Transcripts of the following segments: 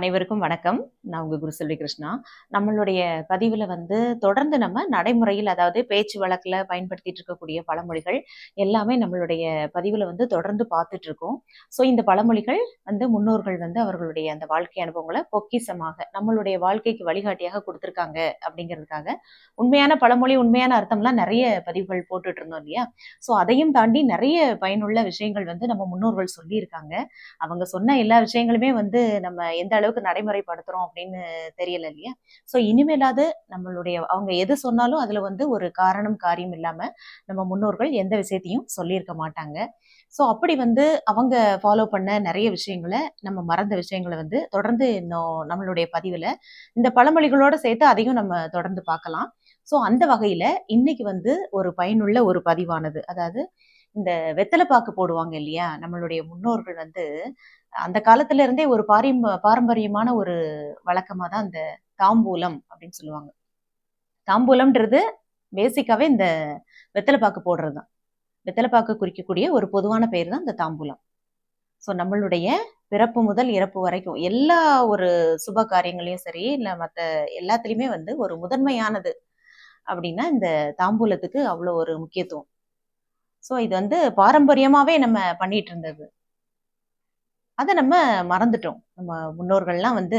அனைவருக்கும் வணக்கம். நான் உங்க குரு செல்வி கிருஷ்ணா. நம்மளுடைய பதிவுல வந்து தொடர்ந்து நம்ம நடைமுறையில் அதாவது பேச்சு வழக்கில் பயன்படுத்திட்டு இருக்கக்கூடிய பழமொழிகள் எல்லாமே நம்மளுடைய பதிவுல வந்து தொடர்ந்து பார்த்துட்டு இருக்கோம். ஸோ இந்த பழமொழிகள் வந்து முன்னோர்கள் வந்து அவர்களுடைய அந்த வாழ்க்கை அனுபவங்களை பொக்கிசமாக நம்மளுடைய வாழ்க்கைக்கு வழிகாட்டியாக கொடுத்துருக்காங்க அப்படிங்கிறதுக்காக உண்மையான பழமொழி உண்மையான அர்த்தம்லாம் நிறைய பதிவுகள் போட்டுட்டு இருந்தோம் இல்லையா? ஸோ அதையும் தாண்டி நிறைய பயனுள்ள விஷயங்கள் வந்து நம்ம முன்னோர்கள் சொல்லியிருக்காங்க. அவங்க சொன்ன எல்லா விஷயங்களுமே வந்து நம்ம எந்த அளவுக்கு நடைமுறைப்படுத்துறோம் அப்படின்னு தெரியல இல்லையா? ஸோ இனிமேலாவது நம்மளுடைய அவங்க எது சொன்னாலும் அதுல வந்து ஒரு காரணம் காரியம் இல்லாம நம்ம முன்னோர்கள் எந்த விஷயத்தையும் சொல்லியிருக்க மாட்டாங்க. ஸோ அப்படி வந்து அவங்க ஃபாலோ பண்ண நிறைய விஷயங்களை நம்ம மறந்த விஷயங்களை வந்து தொடர்ந்து இன்னும் நம்மளுடைய பதிவில் இந்த பழமொழிகளோட சேர்த்து அதையும் நம்ம தொடர்ந்து பார்க்கலாம். ஸோ அந்த வகையில் இன்னைக்கு வந்து ஒரு பயனுள்ள ஒரு பதிவானது. அதாவது இந்த வெத்தலை பாக்கு போடுவாங்க இல்லையா? நம்மளுடைய முன்னோர்கள் வந்து அந்த காலத்துல இருந்தே ஒரு பாரிய பாரம்பரியமான ஒரு வழக்கமா தான் இந்த தாம்பூலம் அப்படின்னு சொல்லுவாங்க. தாம்பூலம்ன்றது பேசிக்காவே இந்த வெத்தலை பாக்கு போடுறது தான். வெத்தலை பாக்கு குறிக்கக்கூடிய ஒரு பொதுவான பெயர் தான் இந்த தாம்பூலம். ஸோ நம்மளுடைய பிறப்பு முதல் இறப்பு வரைக்கும் எல்லா ஒரு சுப காரியங்களையும் சரி இல்லை மற்ற எல்லாத்துலேயுமே வந்து ஒரு முதன்மையானது அப்படின்னா இந்த தாம்பூலத்துக்கு அவ்வளோ ஒரு முக்கியத்துவம். ஸோ இது வந்து பாரம்பரியமாவே நம்ம பண்ணிட்டு இருந்தது அதை நம்ம மறந்துட்டோம். நம்ம முன்னோர்கள்லாம் வந்து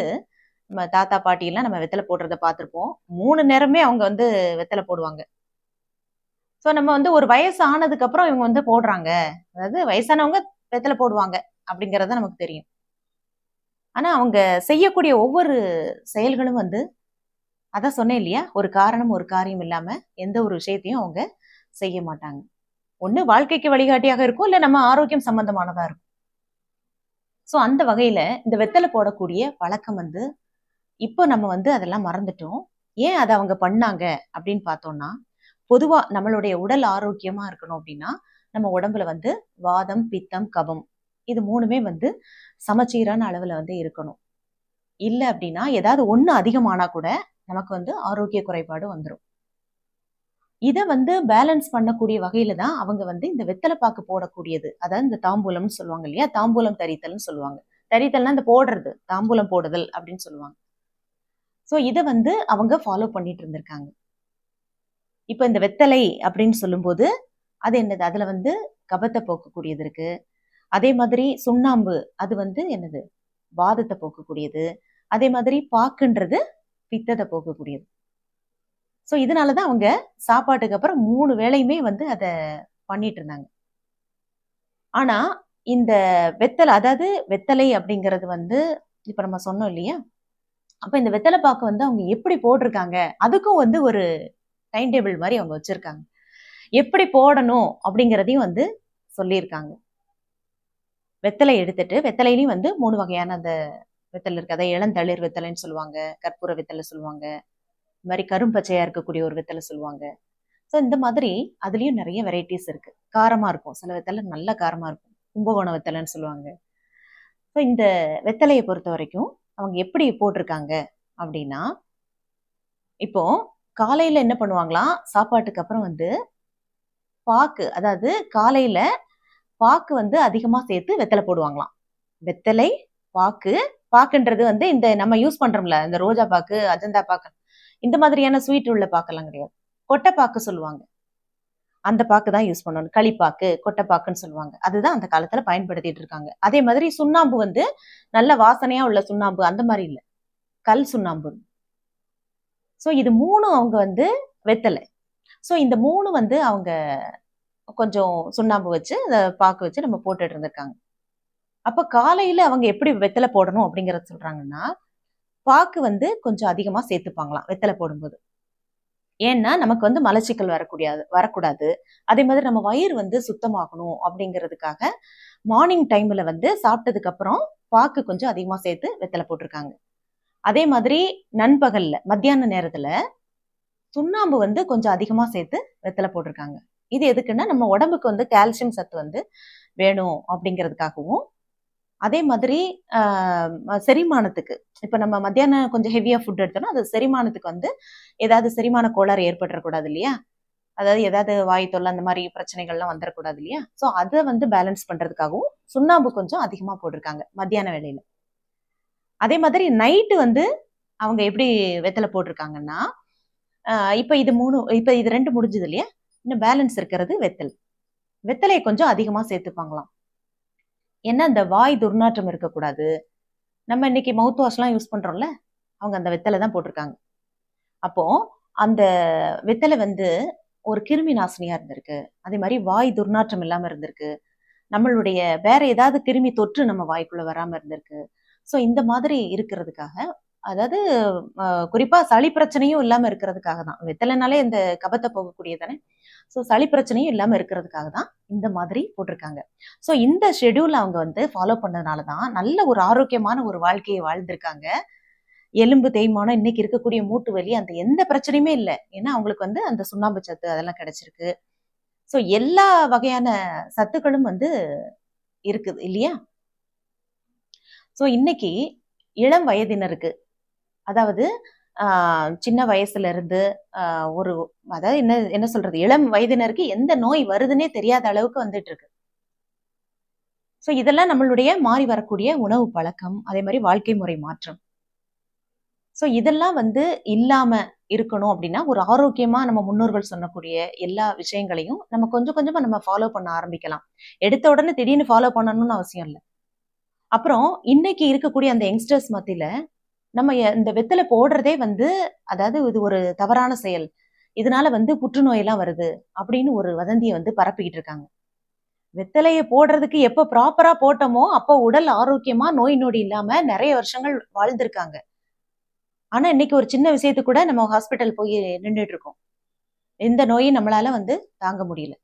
நம்ம தாத்தா பாட்டியெல்லாம் நம்ம வெத்தலை போடுறத பார்த்துருப்போம். மூணு நேரமே அவங்க வந்து வெத்தலை போடுவாங்க. ஸோ நம்ம வந்து ஒரு வயசு ஆனதுக்கு அப்புறம் இவங்க வந்து போடுறாங்க. அதாவது வயசானவங்க வெத்தலை போடுவாங்க அப்படிங்கிறத நமக்கு தெரியும். ஆனா அவங்க செய்யக்கூடிய ஒவ்வொரு செயல்களும் வந்து அதான் சொன்னேன் இல்லையா? ஒரு காரணம் ஒரு காரியம் இல்லாம எந்த ஒரு விஷயத்தையும் அவங்க செய்ய மாட்டாங்க. ஒண்ணு வாழ்க்கைக்கு வழிகாட்டியாக இருக்கும் இல்ல நம்ம ஆரோக்கியம் சம்பந்தமானதா இருக்கும். ஸோ அந்த வகையில இந்த வெத்தலை போடக்கூடிய பழக்கம் வந்து இப்போ நம்ம வந்து அதெல்லாம் மறந்துட்டோம். ஏன் அதை அவங்க பண்ணாங்க அப்படின்னு பார்த்தோம்னா பொதுவா நம்மளுடைய உடல் ஆரோக்கியமா இருக்கணும் அப்படின்னா நம்ம உடம்புல வந்து வாதம் பித்தம் கபம் இது மூணுமே வந்து சமச்சீரான அளவுல வந்து இருக்கணும். இல்லை அப்படின்னா ஏதாவது ஒண்ணு அதிகமானா கூட நமக்கு வந்து ஆரோக்கிய குறைபாடு வந்துடும் இதை வந்து பேலன்ஸ் பண்ணக்கூடிய வகையில தான் அவங்க வந்து இந்த வெத்தலை பாக்கு போடக்கூடியது. அதாவது இந்த தாம்பூலம்னு சொல்லுவாங்க இல்லையா? தாம்பூலம் தரித்தல்னு சொல்லுவாங்க. தரித்தல்னா இந்த போடுறது தாம்பூலம் போடுதல் அப்படின்னு சொல்லுவாங்க. ஸோ இதை வந்து அவங்க ஃபாலோ பண்ணிட்டு இருந்திருக்காங்க. இப்போ இந்த வெத்தலை அப்படின்னு சொல்லும்போது அது என்னது? அதில் வந்து கபத்தை போக்கக்கூடியது இருக்கு. அதே மாதிரி சுண்ணாம்பு அது வந்து என்னது? வாதத்தை போக்கக்கூடியது. அதே மாதிரி பாக்குன்றது பித்தத்தை போக்கக்கூடியது. ஸோ இதனால தான் அவங்க சாப்பாட்டுக்கு அப்புறம் மூணு வேலையுமே வந்து அதை பண்ணிட்டு இருந்தாங்க ஆனா இந்த வெத்தலை அதாவது வெத்தலை அப்படிங்கிறது வந்து இப்போ நம்ம சொன்னோம் இல்லையா? அப்ப இந்த வெத்தலை பாக்கு வந்து அவங்க எப்படி போட்டிருக்காங்க? அதுக்கும் வந்து ஒரு டைம் டேபிள் மாதிரி அவங்க வச்சிருக்காங்க. எப்படி போடணும் அப்படிங்கிறதையும் வந்து சொல்லியிருக்காங்க. வெத்தலை எடுத்துட்டு வெத்தலையிலையும் வந்து மூணு வகையான அந்த வெத்தலை இருக்குது அதை இளந்தளிர் வெத்தலைன்னு சொல்லுவாங்க கற்பூர வெத்தலை சொல்லுவாங்க இந்த மாதிரி கரும்பச்சையா இருக்கக்கூடிய ஒரு வெத்தலை சொல்லுவாங்க. ஸோ இந்த மாதிரி அதுலேயும் நிறைய வெரைட்டிஸ் இருக்கு. காரமா இருக்கும். சில வெத்தலை நல்ல காரமா இருக்கும். கும்பகோண வெத்தலைன்னு சொல்லுவாங்க. ஸோ இந்த வெத்தலையை பொறுத்த வரைக்கும் அவங்க எப்படி போட்டிருக்காங்க அப்படின்னா இப்போ காலையில என்ன பண்ணுவாங்களாம் சாப்பாட்டுக்கு அப்புறம் வந்து பாக்கு அதாவது காலையில பாக்கு வந்து அதிகமாக சேர்த்து வெத்தலை போடுவாங்களாம். வெத்தலை பாக்கு பாக்குன்றது வந்து இந்த நம்ம யூஸ் பண்றோம்ல இந்த ரோஜா பாக்கு அஜந்தா பாக்கு இந்த மாதிரியான ஸ்வீட் உள்ள பாக்கெல்லாம் கிடையாது. கொட்டைப்பாக்கு சொல்லுவாங்க. அந்த பாக்கு தான் யூஸ் பண்ணணும். களிப்பாக்கு கொட்டைப்பாக்குன்னு சொல்லுவாங்க. அதுதான் அந்த காலத்துல பயன்படுத்திட்டு இருக்காங்க. அதே மாதிரி சுண்ணாம்பு வந்து நல்ல வாசனையா உள்ள சுண்ணாம்பு அந்த மாதிரி இல்லை. கல் சுண்ணாம்பு. ஸோ இது மூணும் அவங்க வந்து வெத்தலை. ஸோ இந்த மூணு வந்து அவங்க கொஞ்சம் சுண்ணாம்பு வச்சு அதை பாக்கு வச்சு நம்ம போட்டுட்டு இருந்திருக்காங்க. அப்ப காலையில அவங்க எப்படி வெத்தலை போடணும் அப்படிங்கிறத சொல்றாங்கன்னா பாக்கு வந்து கொஞ்சம் அதிகமா சேர்த்துப்பாங்களாம் வெத்தலை போடும்போது. ஏன்னா நமக்கு வந்து மலச்சிக்கல் வரக்கூடியாது வரக்கூடாது. அதே மாதிரி நம்ம வயிறு வந்து சுத்தமாகணும் அப்படிங்கிறதுக்காக மார்னிங் டைம்ல வந்து சாப்பிட்டதுக்கு அப்புறம் பாக்கு கொஞ்சம் அதிகமா சேர்த்து வெத்தலை போட்டிருக்காங்க. அதே மாதிரி நண்பகல்ல மத்தியான நேரத்துல சுண்ணாம்பு வந்து கொஞ்சம் அதிகமா சேர்த்து வெத்தலை போட்டிருக்காங்க. இது எதுக்குன்னா நம்ம உடம்புக்கு வந்து கால்சியம் சத்து வந்து வேணும் அப்படிங்கிறதுக்காகவும் அதே மாதிரி செரிமானத்துக்கு. இப்போ நம்ம மத்தியானம் கொஞ்சம் ஹெவியாக ஃபுட் எடுத்தோம்னா அது செரிமானத்துக்கு வந்து ஏதாவது செரிமான கோளாறு ஏற்பட்டுறக்கூடாது இல்லையா? அதாவது ஏதாவது வாய் தொல்லை அந்த மாதிரி பிரச்சனைகள்லாம் வந்துடக்கூடாது இல்லையா? ஸோ அதை வந்து பேலன்ஸ் பண்ணுறதுக்காகவும் சுண்ணாம்பு கொஞ்சம் அதிகமாக போட்டிருக்காங்க மத்தியான வேலையில் அதே மாதிரி நைட்டு வந்து அவங்க எப்படி வெத்தலை போட்டிருக்காங்கன்னா இப்போ இது மூணு இப்போ இது ரெண்டு முடிஞ்சது இல்லையா? இன்னும் பேலன்ஸ் இருக்கிறது வெத்தல். வெத்தலையை கொஞ்சம் அதிகமாக சேர்த்துப்பாங்களாம். ஏன்னா இந்த வாய் துர்நாற்றம் இருக்கக்கூடாது? நம்ம இன்னைக்கு மவுத் வாஷ்லாம் யூஸ் பண்றோம்ல அவங்க அந்த வெத்தலை தான் போட்டிருக்காங்க. அப்போ அந்த வெத்தலை வந்து ஒரு கிருமி நாசினியா இருந்திருக்கு. அதே மாதிரி வாய் துர்நாற்றம் இல்லாம இருந்திருக்கு. நம்மளுடைய வேற ஏதாவது கிருமி தொற்று நம்ம வாய்க்குள்ள வராம இருந்திருக்கு. ஸோ இந்த மாதிரி இருக்கிறதுக்காக அதாவது குறிப்பா சளி பிரச்சனையும் இல்லாம இருக்கிறதுக்காக தான். வெத்தலைனாலே இந்த கபத்தை போகக்கூடியதானே ஸோ சளி பிரச்சனையும் இல்லாம இருக்கிறதுக்காக தான் இந்த மாதிரி போட்டிருக்காங்க. ஸோ இந்த ஷெட்யூல் அவங்க வந்து ஃபாலோ பண்ணதுனால தான் நல்ல ஒரு ஆரோக்கியமான ஒரு வாழ்க்கையை வாழ்ந்திருக்காங்க. எலும்பு தேய்மானம் இன்னைக்கு இருக்கக்கூடிய மூட்டு வலி அந்த எந்த பிரச்சனையுமே இல்லை. ஏன்னா அவங்களுக்கு வந்து அந்த சுண்ணாம்பு சத்து அதெல்லாம் கிடைச்சிருக்கு. ஸோ எல்லா வகையான சத்துக்களும் வந்து இருக்குது இல்லையா? ஸோ இன்னைக்கு இளம் வயதினருக்கு அதாவது சின்ன வயசுல இருந்து ஆஹ், ஒரு அதாவது என்ன என்ன சொல்றது இளம் வயதினருக்கு எந்த நோய் வருதுன்னே தெரியாத அளவுக்கு வந்துட்டு இருக்கு ஸோ இதெல்லாம் நம்மளுடைய மாறி வரக்கூடிய உணவு பழக்கம் அதே மாதிரி வாழ்க்கை முறை மாற்றம். ஸோ இதெல்லாம் வந்து இல்லாம இருக்கணும் அப்படின்னா ஒரு ஆரோக்கியமா நம்ம முன்னோர்கள் சொன்னக்கூடிய எல்லா விஷயங்களையும் நம்ம கொஞ்சம் கொஞ்சமா நம்ம ஃபாலோ பண்ண ஆரம்பிக்கலாம். எடுத்த உடனே திடீர்னு ஃபாலோ பண்ணணும்னு அவசியம் இல்லை. அப்புறம் இன்னைக்கு இருக்கக்கூடிய அந்த யங்ஸ்டர்ஸ் மத்தியில நம்ம இந்த வெத்தலை போடுறதே வந்து அதாவது இது ஒரு தவறான செயல். இதனால வந்து புற்றுநோய் எல்லாம் வருது அப்படின்னு ஒரு வதந்தியை வந்து பரப்பிக்கிட்டு இருக்காங்க. வெத்தலையை போடுறதுக்கு எப்ப ப்ராப்பரா போட்டோமோ அப்போ உடல் ஆரோக்கியமா நோய் நொடி இல்லாம நிறைய வருஷங்கள் வாழ்ந்திருக்காங்க. ஆனா இன்னைக்கு ஒரு சின்ன விஷயத்துக்கு கூட நம்ம ஹாஸ்பிட்டல் போய் நின்றுட்டு இருக்கோம். எந்த நோயும் நம்மளால வந்து தாங்க முடியல.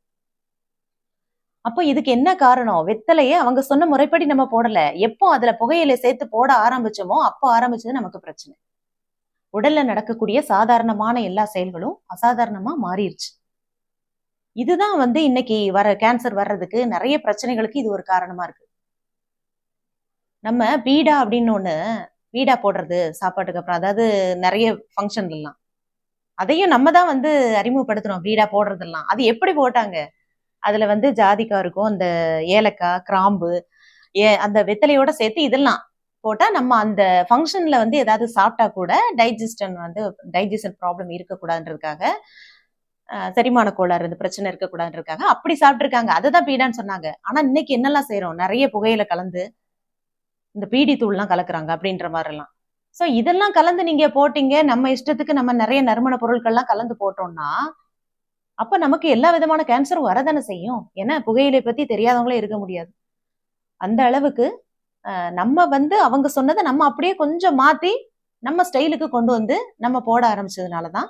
அப்போ இதுக்கு என்ன காரணம்? வெத்தலையே அவங்க சொன்ன முறைப்படி நம்ம போடல. எப்போ அதுல புகையில சேர்த்து போட ஆரம்பிச்சோமோ அப்போ ஆரம்பிச்சது நமக்கு பிரச்சனை. உடல்ல நடக்கக்கூடிய சாதாரணமான எல்லா செயல்களும் அசாதாரணமா மாறிடுச்சு இதுதான் வந்து இன்னைக்கு வர கேன்சர் வர்றதுக்கு நிறைய பிரச்சனைகளுக்கு இது ஒரு காரணமா இருக்கு. நம்ம பீடா அப்படின்னு ஒண்ணு பீடா போடுறது சாப்பாட்டுக்கு அப்புறம். அதாவது நிறைய ஃபங்க்ஷன்ல எல்லாம் அதையும் நம்ம தான் வந்து அறிமுகப்படுத்துறோம் பீடா போடுறதெல்லாம். அது எப்படி போட்டாங்க? அதுல வந்து ஜாதிக்காய் இருக்கும் அந்த ஏலக்காய் கிராம்பு ஏ அந்த வெத்தலையோட சேர்த்து இதெல்லாம் போட்டா நம்ம அந்த ஃபங்க்ஷன்ல வந்து ஏதாவது சாப்பிட்டா கூட டைஜஸ்டன் வந்து டைஜஷன் ப்ராப்ளம் இருக்கக்கூடாதுன்றதுக்காக செரிமான கோளாறு இந்த பிரச்சனை இருக்கக்கூடாதுன்றதுக்காக அப்படி சாப்பிட்டுருக்காங்க. அதுதான் பீடான்னு சொன்னாங்க. ஆனா இன்னைக்கு என்னெல்லாம் செய்கிறோம் நிறைய புகையில கலந்து இந்த பீடி தூள்லாம் கலக்குறாங்க அப்படின்ற மாதிரிலாம். ஸோ இதெல்லாம் கலந்து நீங்க போட்டீங்க நம்ம இஷ்டத்துக்கு நம்ம நிறைய நறுமண பொருட்கள்லாம் கலந்து போட்டோம்னா அப்ப நமக்கு எல்லா விதமான கேன்சரும் வரதானே செய்யும்? ஏன்னா புகையிலை பத்தி தெரியாதவங்களே இருக்க முடியாது. அந்த அளவுக்கு நம்ம வந்து அவங்க சொன்னதை நம்ம அப்படியே கொஞ்சம் மாத்தி நம்ம ஸ்டைலுக்கு கொண்டு வந்து நம்ம போட ஆரம்பிச்சதுனால தான்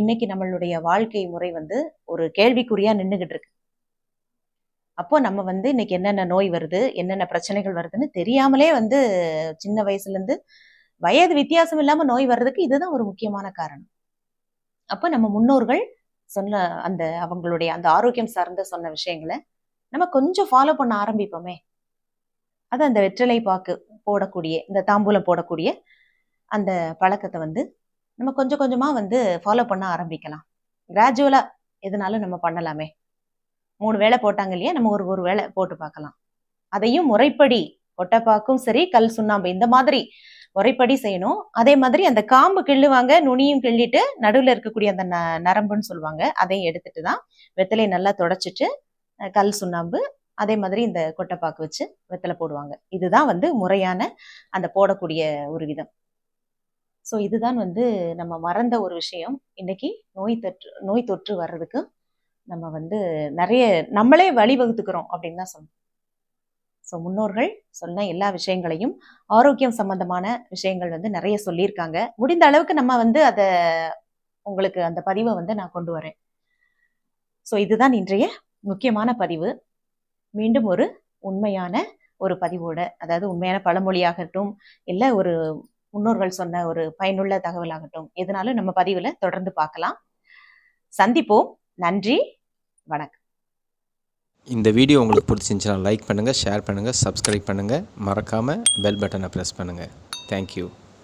இன்னைக்கு நம்மளுடைய வாழ்க்கை முறை வந்து ஒரு கேள்விக்குறியா நின்றுகிட்டு இருக்கு. அப்போ நம்ம வந்து இன்னைக்கு என்னென்ன நோய் வருது என்னென்ன பிரச்சனைகள் வருதுன்னு தெரியாமலே வந்து சின்ன வயசுல இருந்து வயது வித்தியாசம் இல்லாம நோய் வர்றதுக்கு இதுதான் ஒரு முக்கியமான காரணம். அப்போ நம்ம முன்னோர்கள் சொன்ன அந்த அவங்களுடைய அந்த ஆரோக்கியம் சார்ந்த சொன்ன விஷயங்களை நம்ம கொஞ்சம் ஃபாலோ பண்ண ஆரம்பிப்போமே. அது அந்த வெற்றிலை பாக்கு போடக்கூடிய இந்த தாம்பூலம் போடக்கூடிய அந்த பழக்கத்தை வந்து நம்ம கொஞ்சம் கொஞ்சமா வந்து ஃபாலோ பண்ண ஆரம்பிக்கலாம். கிராஜுவலா எதுனாலும் நம்ம பண்ணலாமே. மூணு வேளை போட்டாங்க இல்லையா? நம்ம ஒரு ஒரு வேளை போட்டு பார்க்கலாம். அதையும் முறைப்படி கொட்டைப்பாக்கும் சரி கல் சுண்ணாம்பு இந்த மாதிரி முறைப்படி செய்யணும். அதே மாதிரி அந்த காம்பு கிள்ளுவாங்க நுனியும் கிள்ளிட்டு நடுவில் இருக்கக்கூடிய அந்த ந நரம்புன்னு சொல்லுவாங்க அதையும் எடுத்துட்டு தான் வெத்தலையை நல்லா தொடச்சிட்டு கல் சுண்ணாம்பு அதே மாதிரி இந்த கொட்டைப்பாக்கு வச்சு வெத்தலை போடுவாங்க. இதுதான் வந்து முறையான அந்த போடக்கூடிய ஒரு விதம். ஸோ இதுதான் வந்து நம்ம மறந்த ஒரு விஷயம். இன்னைக்கு நோய் தொற்று நோய் தொற்று வர்றதுக்கு நம்ம வந்து நிறைய நம்மளே வழிவகுத்துக்கிறோம் அப்படின்னு தான் சொல்லணும் ஸோ முன்னோர்கள் சொன்ன எல்லா விஷயங்களையும் ஆரோக்கியம் சம்பந்தமான விஷயங்கள் வந்து நிறைய சொல்லியிருக்காங்க. முடிந்த அளவுக்கு நம்ம வந்து அதை உங்களுக்கு அந்த பதிவை வந்து நான் கொண்டு வரேன். ஸோ இதுதான் இன்றைய முக்கியமான பதிவு. மீண்டும் ஒரு உண்மையான ஒரு பதிவோட அதாவது உண்மையான பழமொழியாகட்டும் இல்லை ஒரு முன்னோர்கள் சொன்ன ஒரு பயனுள்ள தகவலாகட்டும் எதனாலும் நம்ம பதிவில் தொடர்ந்து பார்க்கலாம். சந்திப்போம். நன்றி. வணக்கம். இந்த வீடியோ உங்களுக்கு பிடிச்சிருந்துச்சுன்னா லைக் பண்ணுங்கள் ஷேர் பண்ணுங்கள் சப்ஸ்கிரைப் பண்ணுங்கள் மறக்காமல் பெல் பட்டனை ப்ரெஸ் பண்ணுங்கள் தேங்க்யூ